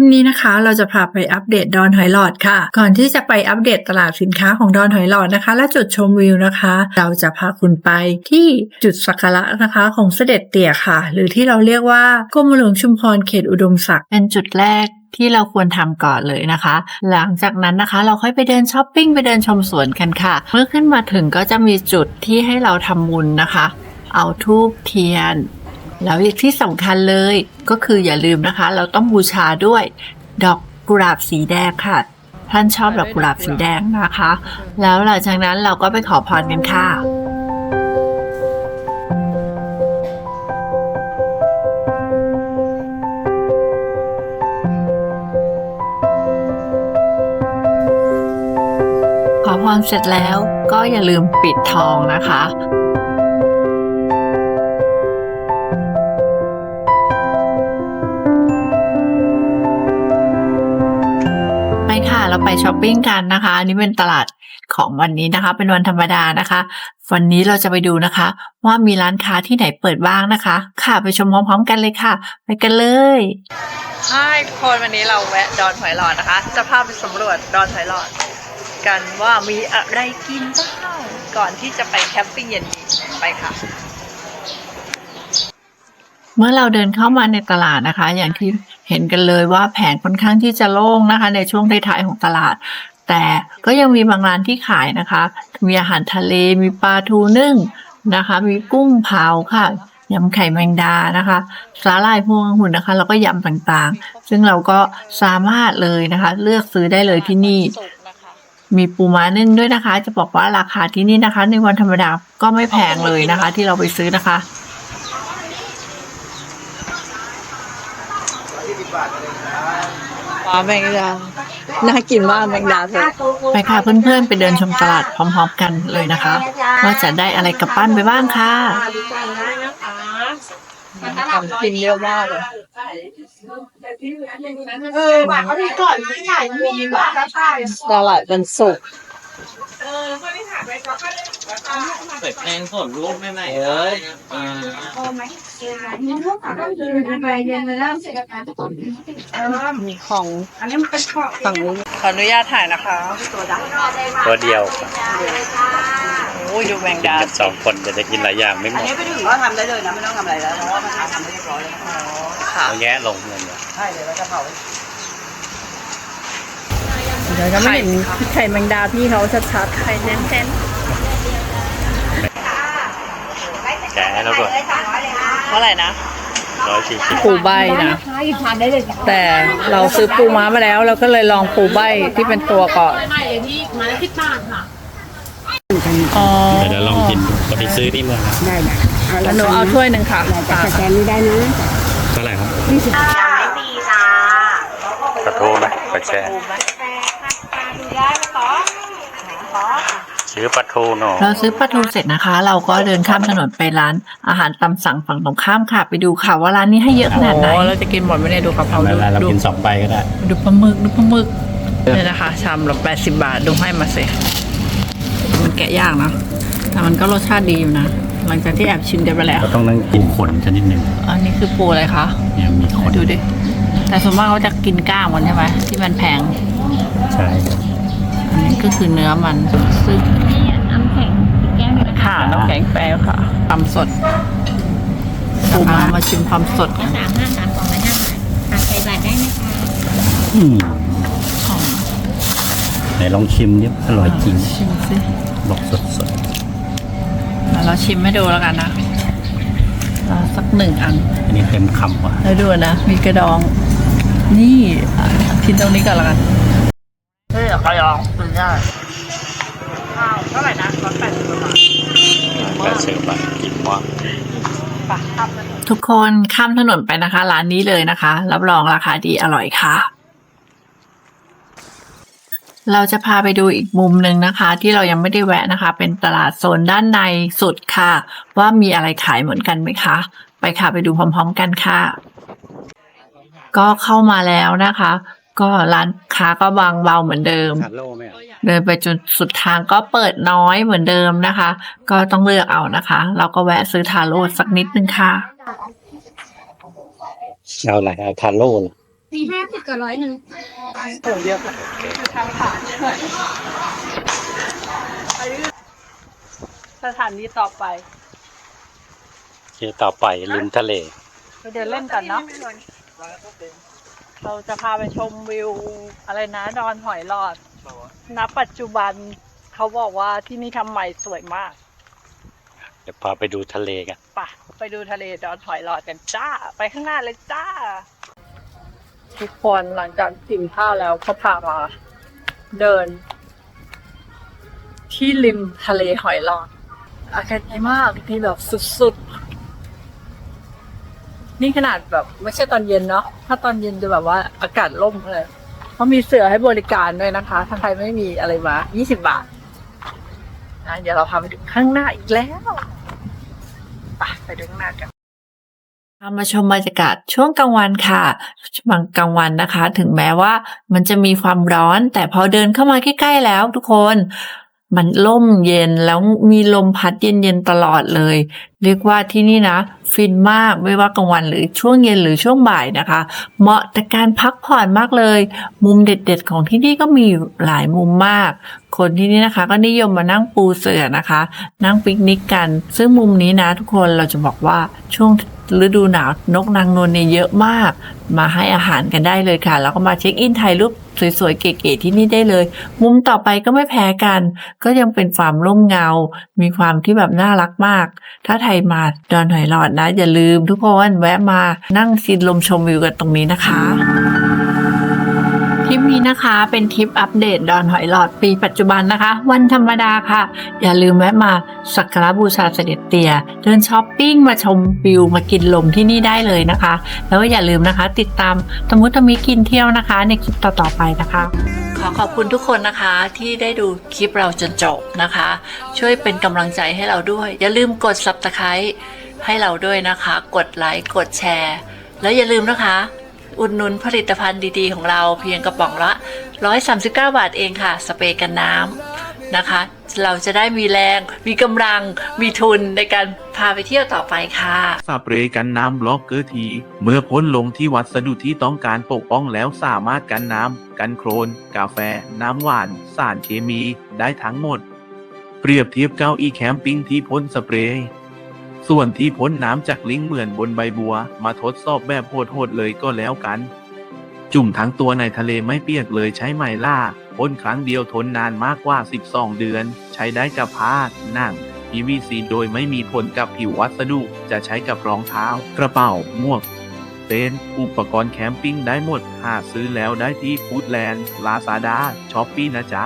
วันนี้นะคะเราจะพาไปอัปเดตดอนหอยหลอดค่ะ ก่อนที่จะไปอัปเดตตลาดสินค้าของดอนหอยหลอดนะคะ และจุดชมวิวนะคะ เราจะพาคุณไปที่จุดสักการะนะคะของเสด็จเตี่ยค่ะ หรือที่เราเรียกว่ากรมหลวงชุมพรเขตอุดมศักดิ์เป็นจุดแรกที่เราควรทำก่อนเลยนะคะ หลังจากนั้นนะคะเราค่อยไปเดินช้อปปิ้งไปเดินชมสวนกันค่ะ เมื่อขึ้นมาถึงก็จะมีจุดที่ให้เราทำบุญนะคะ เอาทูบเทียน แล้วอีกที่สำคัญเลยก็คืออย่าลืมนะคะ เราต้องบูชาด้วย ดอกกุหลาบสีแดงค่ะ ท่านชอบดอกกุหลาบสีแดงนะคะ แล้วหลังจากนั้นเราก็ไปขอพรกันค่ะขอพรเสร็จแล้วก็อย่าลืมปิดทองนะคะ ไปค่ะ เราไปช้อปปิ้งกันนะคะ อันนี้เป็นตลาดของวันนี้นะคะ เป็นวันธรรมดานะคะ วันนี้เราจะไปดูนะคะ ว่ามีร้านค้าที่ไหนเปิดบ้างนะคะ ค่ะไปชมพร้อมๆกันเลยค่ะ ไปกันเลยใช่ทุกคนวันนี้เราแวะดอนหอยหลอดนะคะ จะพาไปสำรวจดอนหอยหลอด กันว่ามีอะไรกินบ้างก่อนที่จะไปแคมปิ้งเย็นนี้ไปค่ะเมื่อเราเดินเข้ามาในตลาดนะคะ อย่างที่ เห็นกันเลยว่าแผงค่อนข้างที่จะโล่งนะคะ ในช่วงท้ายๆของตลาด แต่ก็ยังมีบางร้านที่ขายนะคะ มีอาหารทะเลมีปลาทูนึ่งนะคะ มีกุ้งเผาค่ะยำไข่แมงดานะคะสาหร่ายพวงองุ่นนะคะ แล้วก็ยำต่างๆ ซึ่งเราก็สามารถเลยนะคะ เลือกซื้อได้เลยที่นี่ มีปูม้านึ่งด้วยนะคะ จะบอกว่าราคาที่นี่นะคะ ในวันธรรมดาก็ไม่แพงเลยนะคะ ที่เราไปซื้อนะคะ ปลาแมงดา น่ากินมากแมงดาเธอไปค่ะเพื่อนๆ ไปเดินชมตลาดพร้อมๆกันเลยนะคะ ว่าจะได้อะไรกลับบ้านไปบ้างค่ะของกินเยอะมากเลยเออแบบเขามีก่อนไม่ใหญ่มีแบบก็ใช่ตลาดวันศุกร์ เปิดเพลงสดรูปใหม่ๆเลยอ่าโอ้ไหมเออมีรูก็ยืนไปเรียนมาแล้วเสร็จการทุกคนเออมีของอันนี้มันเป็นขอฝั่งนี้ขออนุญาตถ่ายนะคะ ตัวเดียวโอ้ยดูแมงกินดากันสองคนจะได้กินหลายอย่างไม่หมดไปถึงก็ทำได้เลยนะไม่ต้องทำอะไรแล้วเพราะว่ามันทำไม่เรียบร้อยแล้วค่ะเอาแงะลงเลยเนี่ยใช่เลยแล้วจะเผาเดี๋ยวจะไม่เห็นไข่แมงดาพี่เขาชัดๆไข่เน้น แกะแล้วก็ๆเท่าไหร่นะร้อยสี่สิบปูใบนะ แต่เราซื้อปูม้ามาแล้ว เราก็เลยลองปูใบที่เป็นตัวก่อนอ๋อเดี๋ยวลองกินดูก็ไปซื้อที่เมืองนะได้นะแล้วหนูเอาถ้วยหนึ่งค่ะจะสแกนนี้ได้นะเท่าไหร่ครับกระโทไหมกระแช ซื้อปลาทูหน่อยเราซื้อปลาทูเสร็จนะคะ เราก็เดินข้ามถนนไปร้าน อาหารตามสั่งฝั่งตรงข้ามค่ะ ไปดูค่ะว่าร้านนี้ให้เยอะขนาดไหนอ๋อเราจะกินหมดไหมเนี่ยดูกะเพราทำดูอะไรเราดูกินสองใบก็ได้ ดูปลาหมึกดูปลาหมึกเนี่ยนะคะชามละแปดสิบบาทดูให้มาสิมันแกะยากเนอะแต่มันก็รสชาติดีอยู่นะหลังจากที่แอบชิมกันไปแล้วก็ต้องนั่งกินขนชนิดหนึ่งอันนี้คือปูอะไรคะเนี่ยมีขนดูดิแต่ส่วนมากเขาจะกินก้างมันใช่ไหมที่มันแพงใช่อันนี้ก็คือเนื้อมันซึ่งค่ะ น้ำแข็งแปรค่ะความสดปูมามาชิมความสดกันสามห้าสามสองร้อยห้าบาทอ่าใส่บาทได้ไหมคะอืมของไหนลองชิมดิอร่อยจริง ชิมสิบอกสดสดแล้วเราชิมให้ดูแล้วกันนะเอาสักหนึ่งอันๆอันนี้เต็มคำว่ะแล้วดูนะ มีกระดอง นี่อะกินตรงนี้ก่อนละกันเฮ้ยกระดองมันได้ ข้าวเท่าไหร่นะร้อยแปดสิบบาท แปดสิบบาทกินว่าปะข้ามถนนทุกคนข้ามถนนไปนะคะ ร้านนี้เลยนะคะ รับรองราคาดีอร่อยค่ะ เราจะพาไปดูอีกมุมหนึ่งนะคะ ที่เรายังไม่ได้แวะนะคะ เป็นตลาดโซนด้านในสุดค่ะ ว่ามีอะไรขายเหมือนกันไหมคะ ไปค่ะไปดูพร้อม ๆ กันค่ะ ก็เข้ามาแล้วนะคะ ก็ร้านค้าก็บางเบาเหมือนเดิม ขาดโล่ไหมอะเดินไปจนสุดทางก็เปิดน้อยเหมือนเดิมนะคะ ก็ต้องเลือกเอานะคะ เราก็แวะซื้อทาโร่สักนิดนึงค่ะ เอาอะไรเอาทาโร่เหรอสี่ห้าสิบกับร้อยหนึ่งส่วนเดียวกันทางผ่านสถานีต่อไปที่ต่อไปริมทะเลไปเดินเล่นกันเนาะ เราจะพาไปชมวิวอะไรนะดอนหอยหลอดณปัจจุบันเขาบอกว่าที่นี่ทำใหม่สวยมาก เดี๋ยวพาไปดูทะเลกันไปะไปดูทะเลดอนหอยหลอดกันจ้า ไปข้างหน้าเลยจ้า ทุกคนหลังจากกินข้าวแล้วก็พามาเดิน ที่ริมทะเลหอยหลอด อากาศดีมากที่แบบสุดๆ นี่ขนาดแบบไม่ใช่ตอนเย็นเนาะถ้าตอนเย็นจะแบบว่าอากาศร่มเลยเขามีเสือให้บริการด้วยนะคะ ถ้าใครไม่มีอะไรมา 20 บาทนะเดี๋ยวเราพาไปดูข้างหน้าอีกแล้วไปไปดูข้างหน้ากันพามาชมบรรยากาศช่วงกลางวันค่ะช่วงกลางวันนะคะ ถึงแม้ว่ามันจะมีความร้อน แต่พอเดินเข้ามาใกล้ๆแล้วทุกคน มันล่มเย็นแล้วมีลมพัดเย็นๆตลอดเลย เรียกว่าที่นี่นะ ฟินมากไม่ว่ากลางวันหรือช่วงเย็นหรือช่วงบ่ายนะคะ เหมาะแต่การพักผ่อนมากเลย มุมเด็ดๆ ของที่นี่ก็มีหลายมุมมาก คนที่นี่นะคะ ก็นิยมมานั่งปูเสื่อนะคะ นั่งปิกนิกกัน ซึ่งมุมนี้นะทุกคนเราจะบอกว่าช่วง ฤดูหนาวนกนางนวลเนี่ยเยอะมาก มาให้อาหารกันได้เลยค่ะ แล้วก็มาเช็คอินถ่ายรูปสวยๆ เก๋ๆที่นี่ได้เลย มุมต่อไปก็ไม่แพ้กัน ก็ยังเป็นความร่มเงา มีความที่แบบน่ารักมาก ถ้าไทยมาดอนหอยหลอดนะ อย่าลืมทุกคนแวะมานั่งชินลมชมวิวกันตรงนี้นะคะ ทิปนี้นะคะ เป็นทริปอัปเดตดอนหอยหลอดปีปัจจุบันนะคะ วันธรรมดาค่ะ อย่าลืมแวะมาสักการะบูชาเสด็จเตียเดินช้อปปิ้งมาชมวิวมากินลมที่นี่ได้เลยนะคะ แล้วก็อย่าลืมนะคะ ติดตามตมุตมิกินเที่ยวนะคะ ในคลิปต่อๆไปนะคะ ขอขอบคุณทุกคนนะคะที่ได้ดูคลิปเราจนจบนะคะ ช่วยเป็นกำลังใจให้เราด้วย อย่าลืมกด subscribe ให้เราด้วยนะคะ กดไลค์กดแชร์ แล้วอย่าลืมนะคะ อุดหนุนผลิตภัณฑ์ดีๆ ของเราเพียงกระป๋องละ 139 บาทเองค่ะ สเปรย์กันน้ำนะคะ เราจะได้มีแรง มีกำลัง มีทุนในการพาไปเที่ยวต่อไปค่ะ สเปรย์กันน้ำบล็อกเกอร์ที เมื่อพ่นลงที่วัสดุที่ต้องการปกป้องแล้วสามารถกันน้ำกันโครน กาแฟ น้ำหวาน สารเคมีได้ทั้งหมด เปรียบเทียบเก้าอี้แคมปิ้งที่พ่นสเปรย์ ส่วนที่พ้นน้ำจากลิงเหมือนบนใบบัว มาทดสอบแบบโหดๆเลยก็แล้วกัน จุ่มทั้งตัวในทะเลไม่เปียกเลยใช้ไมล่าพ่นครั้งเดียวทนนานมากกว่า 12 เดือน ใช้ได้กับผ้าหนัง PVC โดยไม่มีผลกับผิววัสดุ จะใช้กับรองเท้า กระเป๋า หมวก เต็นท์อุปกรณ์แคมปิ้งได้หมด หาซื้อแล้วได้ที่ฟูดแลนด์ลาซาด้าช้อปปี้นะจ๊ะ